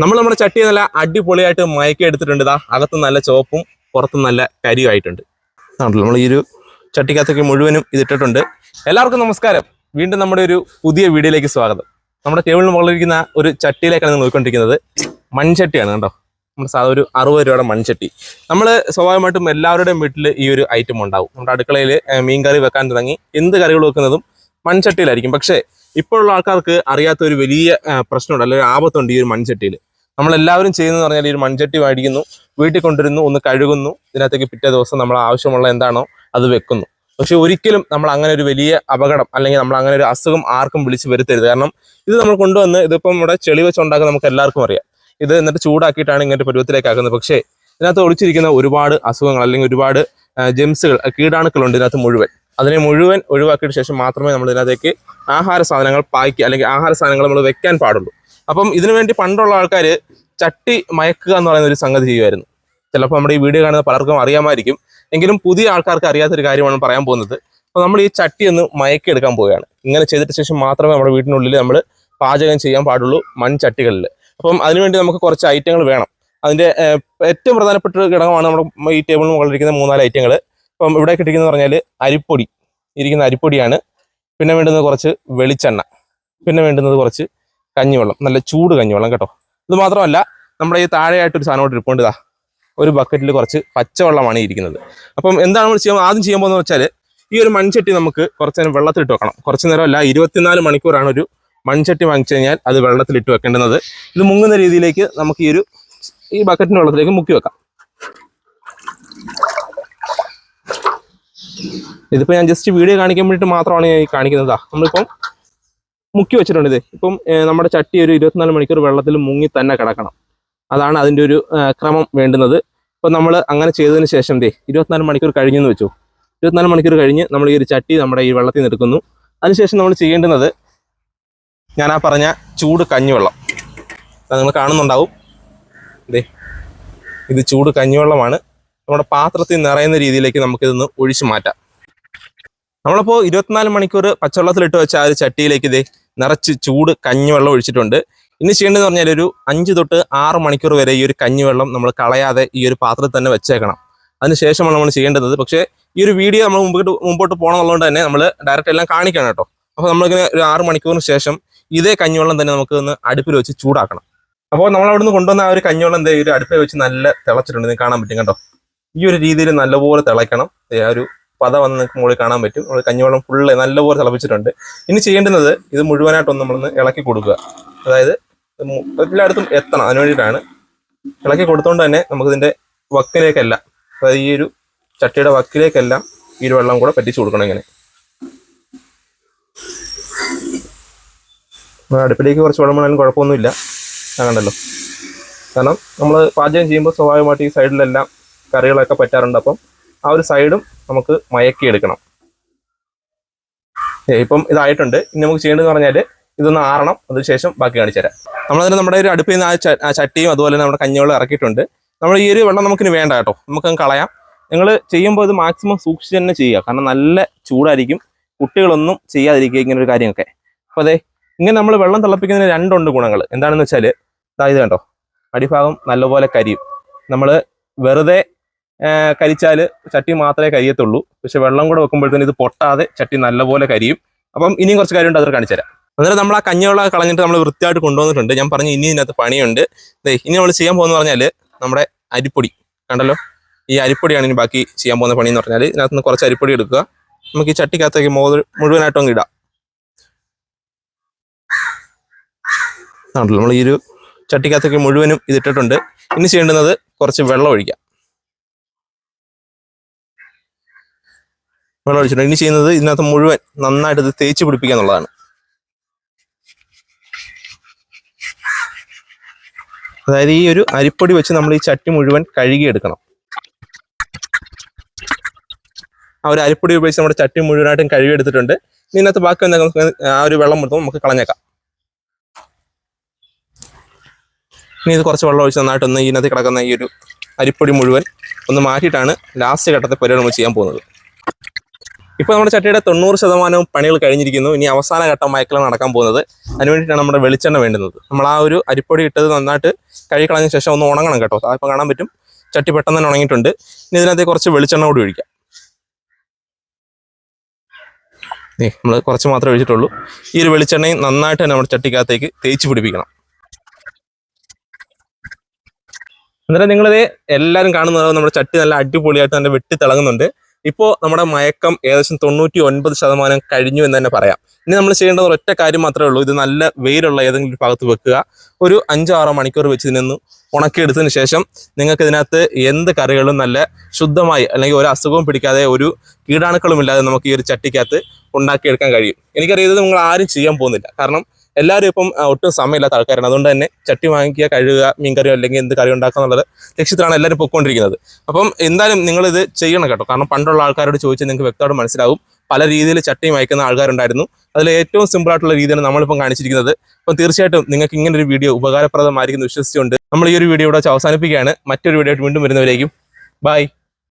നമ്മൾ നമ്മുടെ ചട്ടി നല്ല അടിപൊളിയായിട്ട് മയക്കി എടുത്തിട്ടുണ്ട്. ഇതാ അകത്ത് നല്ല ചുവപ്പും പുറത്ത് നല്ല കരിയുമായിട്ടുണ്ട്. നമ്മൾ ഈ ഒരു ചട്ടിക്കകത്തേക്ക് മുഴുവനും ഇതിട്ടിട്ടുണ്ട്. എല്ലാവർക്കും നമസ്കാരം. വീണ്ടും നമ്മുടെ ഒരു പുതിയ വീഡിയോയിലേക്ക് സ്വാഗതം. നമ്മുടെ ടേബിളിന് മുകളിലിരിക്കുന്ന ഒരു ചട്ടിയിലേക്കാണ് നിങ്ങൾ നോക്കിക്കൊണ്ടിരിക്കുന്നത് മൺചട്ടിയാണ് കേട്ടോ നമ്മുടെ സാധാ ഒരു അറുപത് രൂപയുടെ മൺചട്ടി. നമ്മൾ സ്വാഭാവികമായിട്ടും എല്ലാവരുടെയും വീട്ടിൽ ഈ ഒരു ഐറ്റം ഉണ്ടാവും. നമ്മുടെ അടുക്കളയിൽ മീൻ കറി വെക്കാൻ തുടങ്ങി എന്ത് കറികൾ വെക്കുന്നതും മൺചട്ടിയിലായിരിക്കും. പക്ഷേ ഇപ്പോഴുള്ള ആൾക്കാർക്ക് അറിയാത്ത ഒരു വലിയ പ്രശ്നമുണ്ട് അല്ലെങ്കിൽ ആപത്തുണ്ട് ഈ ഒരു മൺചട്ടിയിൽ. നമ്മളെല്ലാവരും ചെയ്യുന്നതെന്ന് പറഞ്ഞാൽ ഈ ഒരു മൺചട്ടി മേടിക്കുന്നു വീട്ടിൽ കൊണ്ടുവരുന്നു ഒന്ന് കഴുകുന്നു. ഇതിനകത്തേക്ക് പിറ്റേ ദിവസം നമ്മൾ ആവശ്യമുള്ള എന്താണോ അത് വെക്കുന്നു. പക്ഷെ ഒരിക്കലും നമ്മൾ അങ്ങനെ ഒരു വലിയ അപകടം അല്ലെങ്കിൽ നമ്മൾ അങ്ങനെ ഒരു അസുഖം ആർക്കും വിളിച്ച് വരുത്തരുത്. കാരണം ഇത് നമ്മൾ കൊണ്ടുവന്ന് ഇതിപ്പം നമ്മുടെ ചെളി വെച്ചുണ്ടാക്കാൻ നമുക്ക് എല്ലാവർക്കും അറിയാം. ഇത് എന്നിട്ട് ചൂടാക്കിയിട്ടാണ് ഇങ്ങനത്തെ പരുവത്തിലേക്ക് ആക്കുന്നത് പക്ഷേ ഇതിനകത്ത് ഒളിച്ചിരിക്കുന്ന ഒരുപാട് അസുഖങ്ങൾ അല്ലെങ്കിൽ ഒരുപാട് ജെംസുകൾ കീടാണുക്കളുണ്ട് ഇതിനകത്ത് മുഴുവൻ. അതിനെ മുഴുവൻ ഒഴിവാക്കിയ ശേഷം മാത്രമേ നമ്മൾ ഇതിനകത്തേക്ക് ആഹാര സാധനങ്ങൾ പായ്ക്ക് അല്ലെങ്കിൽ ആഹാര സാധനങ്ങൾ നമ്മൾ വെക്കാൻ പാടുള്ളൂ. അപ്പം ഇതിനു വേണ്ടി പണ്ടുള്ള ആൾക്കാർ ചട്ടി മയക്കുക എന്ന് പറയുന്ന ഒരു സംഗതി ചെയ്യുമായിരുന്നു. ചിലപ്പോൾ നമ്മുടെ ഈ വീഡിയോ കാണുന്ന പലർക്കും അറിയാമായിരിക്കും. എങ്കിലും പുതിയ ആൾക്കാർക്ക് അറിയാത്തൊരു കാര്യമാണ് പറയാൻ പോകുന്നത്. അപ്പോൾ നമ്മൾ ഈ ചട്ടി ഒന്ന് മയക്കിയെടുക്കാൻ പോവുകയാണ്. ഇങ്ങനെ ചെയ്തിട്ട് ശേഷം മാത്രമേ നമ്മുടെ വീട്ടിനുള്ളിൽ നമ്മൾ പാചകം ചെയ്യാൻ പാടുള്ളൂ മൺചട്ടികളിൽ അപ്പം അതിനുവേണ്ടി നമുക്ക് കുറച്ച് ഐറ്റങ്ങൾ വേണം. അതിന്റെ ഏറ്റവും പ്രധാനപ്പെട്ട ഘടകമാണ് നമ്മുടെ ഈ ടേബിളിന് മുകളിലിരിക്കുന്ന മൂന്നാൽ ഐറ്റങ്ങൾ അപ്പം ഇവിടെ കിട്ടിക്കുന്നത് പറഞ്ഞാൽ അരിപ്പൊടി. ഇരിക്കുന്ന അരിപ്പൊടിയാണ്. പിന്നെ വേണ്ടുന്നത് കുറച്ച് വെളിച്ചെണ്ണ. പിന്നെ വേണ്ടുന്നത് കുറച്ച് കഞ്ഞിവെള്ളം നല്ല ചൂട് കഞ്ഞിവെള്ളം കേട്ടോ. ഇത് മാത്രമല്ല നമ്മുടെ ഈ താഴെയായിട്ടൊരു സാധനം കൂടി ഇരിപ്പുണ്ട് ഇതാ. ഒരു ബക്കറ്റിൽ കുറച്ച് പച്ചവെള്ളമാണ് ഇരിക്കുന്നത്. അപ്പം എന്താണ് നമ്മൾ ചെയ്യാൻ ആദ്യം ചെയ്യുമ്പോൾ പോകുന്നത് വെച്ചാൽ ഈ ഒരു മൺചട്ടി നമുക്ക് കുറച്ച് നേരം വെള്ളത്തിലിട്ട് വെക്കണം. കുറച്ച് നേരമല്ല ഇരുപത്തിനാല് മണിക്കൂറാണ് ഒരു മൺചട്ടി വാങ്ങിച്ചു കഴിഞ്ഞാൽ അത് വെള്ളത്തിലിട്ട് വെക്കേണ്ടുന്നത് ഇത് മുങ്ങുന്ന രീതിയിലേക്ക് നമുക്ക് ഈ ഒരു ഈ ബക്കറ്റിന്റെ വെള്ളത്തിലേക്ക് മുക്കി വെക്കാം. ഇതിപ്പോൾ ഞാൻ ജസ്റ്റ് വീഡിയോ കാണിക്കാൻ വേണ്ടിയിട്ട് മാത്രമാണ് ഞാൻ കാണിക്കുന്നത് നമ്മളിപ്പം മുക്കി വെച്ചിട്ടുണ്ട് ഇത്. ഇപ്പം നമ്മുടെ ചട്ടി ഒരു ഇരുപത്തിനാല് മണിക്കൂർ വെള്ളത്തിൽ മുങ്ങി തന്നെ കിടക്കണം. അതാണ് അതിന്റെ ഒരു ക്രമം വേണ്ടുന്നത്. ഇപ്പം നമ്മൾ അങ്ങനെ ചെയ്തതിന് ശേഷം ദേ ഇരുപത്തിനാല് മണിക്കൂർ കഴിഞ്ഞെന്ന് വെച്ചു. ഇരുപത്തിനാല് മണിക്കൂർ കഴിഞ്ഞ് നമ്മൾ ഈ ഒരു ചട്ടി നമ്മുടെ ഈ വെള്ളത്തിൽ നിന്ന് എടുക്കുന്നു അതിനുശേഷം നമ്മൾ ചെയ്യേണ്ടുന്നത് ഞാൻ ആ പറഞ്ഞ ചൂട് കഞ്ഞിവെള്ളം. നിങ്ങൾ കാണുന്നുണ്ടാവും. ദേ ഇത് ചൂട് കഞ്ഞിവെള്ളമാണ്. നമ്മുടെ പാത്രത്തിൽ നിറയുന്ന രീതിയിലേക്ക് നമുക്കിതൊന്ന് ഒഴിച്ചു മാറ്റാം. നമ്മളിപ്പോൾ ഇരുപത്തിനാല് മണിക്കൂർ പച്ചവെള്ളത്തിലിട്ട് വെച്ച ആ ഒരു ചട്ടിയിലേക്ക് ഇത് നിറച്ച് ചൂട് കഞ്ഞിവെള്ളം ഒഴിച്ചിട്ടുണ്ട്. ഇനി ചെയ്യേണ്ടതെന്ന് പറഞ്ഞാൽ ഒരു അഞ്ച് തൊട്ട് ആറ് മണിക്കൂർ വരെ ഈ ഒരു കഞ്ഞിവെള്ളം നമ്മൾ കളയാതെ ഈ ഒരു പാത്രത്തിൽ തന്നെ വെച്ചേക്കണം. അതിനുശേഷമാണ് നമ്മൾ ചെയ്യേണ്ടത്. പക്ഷേ ഈ ഒരു വീഡിയോ നമ്മൾ മുമ്പോട്ട് മുമ്പോട്ട് പോകണം എന്നുള്ളത് തന്നെ നമ്മൾ ഡയറക്റ്റ് എല്ലാം കാണിക്കണം കേട്ടോ. അപ്പോൾ നമ്മളിങ്ങനെ ഒരു ആറ് മണിക്കൂറിന് ശേഷം ഇതേ കഞ്ഞിവെള്ളം തന്നെ നമുക്ക് ഒന്ന് അടുപ്പിൽ വെച്ച് ചൂടാക്കണം. അപ്പോൾ നമ്മൾ അവിടെ നിന്ന് കൊണ്ടുവന്ന ആ ഒരു കഞ്ഞിവെള്ളം എന്താ ഒരു അടുപ്പിൽ വെച്ച് നല്ല തിളച്ചിട്ടുണ്ട്. കാണാൻ പറ്റും കേട്ടോ. ഈ ഒരു രീതിയിൽ നല്ലപോലെ തിളയ്ക്കണം ആ ഒരു പത വന്ന് നിങ്ങൾക്ക് മുകളിൽ കാണാൻ പറ്റും. നമ്മൾ കഞ്ഞിവെള്ളം ഫുള്ള് നല്ലപോലെ തിളപ്പിച്ചിട്ടുണ്ട്. ഇനി ചെയ്യേണ്ടുന്നത് ഇത് മുഴുവനായിട്ടൊന്ന് നമ്മളൊന്ന് ഇളക്കി കൊടുക്കുക. അതായത് എല്ലായിടത്തും എത്തണം. അതിന് വേണ്ടിയിട്ടാണ്. ഇളക്കി കൊടുത്തുകൊണ്ട് തന്നെ നമുക്കിതിന്റെ വക്കിലേക്കല്ല അതായത് ഈ ഒരു ചട്ടിയുടെ വക്കിലേക്കെല്ലാം ഈ ഒരു വെള്ളം കൂടെ പറ്റിച്ചു കൊടുക്കണം ഇങ്ങനെ. അടുപ്പിലേക്ക് കുറച്ച് വെള്ളം വീണാലും കുഴപ്പമൊന്നുമില്ല. കണ്ടല്ലോ. കാരണം നമ്മൾ പാചകം ചെയ്യുമ്പോൾ സ്വാഭാവികമായിട്ട് ഈ സൈഡിലെല്ലാം കറികളൊക്കെ പറ്റാറുണ്ട്. അപ്പം ആ ഒരു സൈഡും നമുക്ക് മയക്കി എടുക്കണം ഇപ്പം ഇതായിട്ടുണ്ട്. ഇനി നമുക്ക് ചെയ്യേണ്ടതെന്ന് പറഞ്ഞാൽ ഇതൊന്ന് ആറണം അതിനുശേഷം ബാക്കി കാണിച്ചു തരാം. നമ്മളതിന് നമ്മുടെ ഒരു അടുപ്പിൽ നിന്ന് ആ ചട്ടിയും അതുപോലെ തന്നെ നമ്മുടെ കഞ്ഞിവെള്ളം ഇറക്കിയിട്ടുണ്ട്. നമ്മൾ ഈ ഒരു വെള്ളം നമുക്കിന് വേണ്ട കേട്ടോ. നമുക്കങ്ങ് കളയാം. നിങ്ങൾ ചെയ്യുമ്പോൾ ഇത് മാക്സിമം സൂക്ഷിച്ച് തന്നെ ചെയ്യുക. കാരണം നല്ല ചൂടായിരിക്കും. കുട്ടികളൊന്നും ചെയ്യാതിരിക്കുക ഇങ്ങനെ ഒരു കാര്യമൊക്കെ അപ്പോൾ അതെ ഇങ്ങനെ നമ്മൾ വെള്ളം തിളപ്പിക്കുന്നതിന് രണ്ടുണ്ട് ഗുണങ്ങൾ എന്താണെന്ന് വെച്ചാൽ ഇതായത് കണ്ടോ? അടിഭാഗം നല്ലപോലെ കരിയും. നമ്മൾ വെറുതെ കരിച്ചാൽ ചട്ടി മാത്രമേ കരിയത്തുള്ളൂ. പക്ഷെ വെള്ളം കൂടെ വെക്കുമ്പോഴത്തേന് ഇത് പൊട്ടാതെ ചട്ടി നല്ലപോലെ കരിയും. അപ്പം ഇനിയും കുറച്ച് കാര്യമുണ്ട് അത് കാണിച്ചു തരാം. അന്നേരം നമ്മൾ ആ കഞ്ഞിവെള്ളം കളഞ്ഞിട്ട് നമ്മൾ വൃത്തിയായിട്ട് കൊണ്ടുവന്നിട്ടുണ്ട്. ഞാൻ പറഞ്ഞു ഇനി ഇതിനകത്ത് പണിയുണ്ട്. ഇനി നമ്മൾ ചെയ്യാൻ പോകുന്നത് പറഞ്ഞാൽ നമ്മുടെ അരിപ്പൊടി. കണ്ടല്ലോ? ഈ അരിപ്പൊടിയാണ് ഇനി ബാക്കി ചെയ്യാൻ പോകുന്ന പണി എന്ന് പറഞ്ഞാൽ ഇതിനകത്ത് നിന്ന് കുറച്ച് അരിപ്പൊടി എടുക്കുക. നമുക്ക് ഈ ചട്ടിക്കകത്തേക്ക് മുഴുവനായിട്ടും അങ്ങ് ഇടാം. നമ്മൾ ഈ ഒരു ചട്ടിക്കകത്തേക്ക് മുഴുവനും ഇതിട്ടിട്ടുണ്ട്. ഇനി ചെയ്യേണ്ടുന്നത് കുറച്ച് വെള്ളം ഒഴിക്കാം. വെള്ളം ഒഴിച്ചിട്ട് ഇനി ചെയ്യുന്നത് ഇതിനകത്ത് മുഴുവൻ നന്നായിട്ട് ഇത് തേച്ച് പിടിപ്പിക്കുക എന്നുള്ളതാണ്. അതായത് ഈ ഒരു അരിപ്പൊടി വെച്ച് നമ്മൾ ഈ ചട്ടി മുഴുവൻ കഴുകിയെടുക്കണം. ആ ഒരു അരിപ്പൊടി ഉപയോഗിച്ച് നമ്മുടെ ചട്ടി മുഴുവനായിട്ടും കഴുകിയെടുത്തിട്ടുണ്ട്. ഇനി ഇതിനകത്ത് ബാക്കി എന്തെങ്കിലും ആ ഒരു വെള്ളം കൊടുത്തു നമുക്ക് കളഞ്ഞേക്കാം. ഇനി ഇത് കുറച്ച് വെള്ളം ഒഴിച്ച് നന്നായിട്ടൊന്ന് ഇതിനകത്ത് കിടക്കുന്ന ഈ ഒരു അരിപ്പൊടി മുഴുവൻ ഒന്ന് മാറ്റിയിട്ടാണ് ലാസ്റ്റ് ഘട്ടത്തെ പരിപാടി നമ്മൾ ചെയ്യാൻ പോകുന്നത്. ഇപ്പോൾ നമ്മുടെ ചട്ടിയുടെ തൊണ്ണൂറ് ശതമാനവും പണികൾ കഴിഞ്ഞിരിക്കുന്നു. ഇനി അവസാന ഘട്ടം മയക്കലാണ് നടക്കാൻ പോകുന്നത്. അതിന് വേണ്ടിയിട്ടാണ് നമ്മുടെ വെളിച്ചെണ്ണ വേണ്ടുന്നത്. നമ്മൾ ആ ഒരു അരിപ്പൊടി ഇട്ടത് നന്നായിട്ട് കഴുകി ശേഷം ഒന്ന് ഉണങ്ങണം കേട്ടോ. അപ്പോൾ കാണാൻ പറ്റും. ചട്ടി പെട്ടെന്ന് തന്നെ ഉണങ്ങിയിട്ടുണ്ട്. ഇനി ഇതിനകത്ത് കുറച്ച് വെളിച്ചെണ്ണ കൂടി ഒഴിക്കാം. നമ്മൾ കുറച്ച് മാത്രമേ ഒഴിച്ചിട്ടുള്ളൂ. ഈ ഒരു വെളിച്ചെണ്ണയും നന്നായിട്ട് തന്നെ നമ്മുടെ ചട്ടിക്കകത്തേക്ക് തേച്ച് പിടിപ്പിക്കണം. അന്നേരം നിങ്ങളിത് എല്ലാവരും കാണുന്നത് നമ്മുടെ ചട്ടി നല്ല അടിപൊളിയായിട്ട് തന്നെ വെട്ടി തിളങ്ങുന്നുണ്ട്. ഇപ്പോൾ നമ്മുടെ മയക്കം ഏകദേശം തൊണ്ണൂറ്റി ഒൻപത് ശതമാനം കഴിഞ്ഞു എന്ന് തന്നെ പറയാം. ഇനി നമ്മൾ ചെയ്യേണ്ടത് ഒറ്റ കാര്യം മാത്രമേ ഉള്ളൂ. ഇത് നല്ല വെയിലുള്ള ഏതെങ്കിലും ഭാഗത്ത് വെക്കുക. ഒരു അഞ്ചോ ആറോ മണിക്കൂർ വെച്ച് ഇതിനൊന്ന് ഉണക്കിയെടുത്തതിന് ശേഷം നിങ്ങൾക്ക് ഇതിനകത്ത് എന്ത് കറികളും നല്ല ശുദ്ധമായി അല്ലെങ്കിൽ ഒരു അസുഖവും പിടിക്കാതെ ഒരു കീടാണുക്കളും ഇല്ലാതെ നമുക്ക് ഈ ഒരു ചട്ടിക്കകത്ത് ഉണ്ടാക്കിയെടുക്കാൻ കഴിയും. എനിക്കറിയാം ഇത് നിങ്ങൾ ആരും ചെയ്യാൻ പോകുന്നില്ല. കാരണം എല്ലാവരും ഇപ്പം ഒട്ടും സമയമില്ലാത്ത ആൾക്കാരാണ്. അതുകൊണ്ട് തന്നെ ചട്ടി വാങ്ങിക്കുക കഴുകുക മീൻകറിയോ അല്ലെങ്കിൽ എന്ത് കറി ഉണ്ടാക്കുക എന്നുള്ളത് ലക്ഷ്യത്തിലാണ് എല്ലാവരും പൊയ്ക്കൊണ്ടിരിക്കുന്നത്. അപ്പം എന്തായാലും നിങ്ങളിത് ചെയ്യണം കേട്ടോ. കാരണം പണ്ടുള്ള ആൾക്കാരോട് ചോദിച്ചാൽ നിങ്ങൾക്ക് വ്യക്തമായിട്ട് മനസ്സിലാവും. പല രീതിയിൽ ചട്ടിയും വായിക്കുന്ന ആൾക്കാരുണ്ടായിരുന്നു. അതിൽ ഏറ്റവും സിമ്പിൾ ആയിട്ടുള്ള രീതിയാണ് നമ്മളിപ്പം കാണിച്ചിരിക്കുന്നത്. അപ്പം തീർച്ചയായിട്ടും നിങ്ങൾക്ക് ഇങ്ങനെ ഒരു വീഡിയോ ഉപകാരപ്രദമായിരിക്കും വിശ്വസിച്ചുകൊണ്ട് നമ്മൾ ഈ ഒരു വീഡിയോ ഇവിടെ അവസാനിപ്പിക്കുകയാണ്. മറ്റൊരു വീഡിയോ ആയിട്ട് വീണ്ടും വരുന്നവരേക്കും. ബൈ.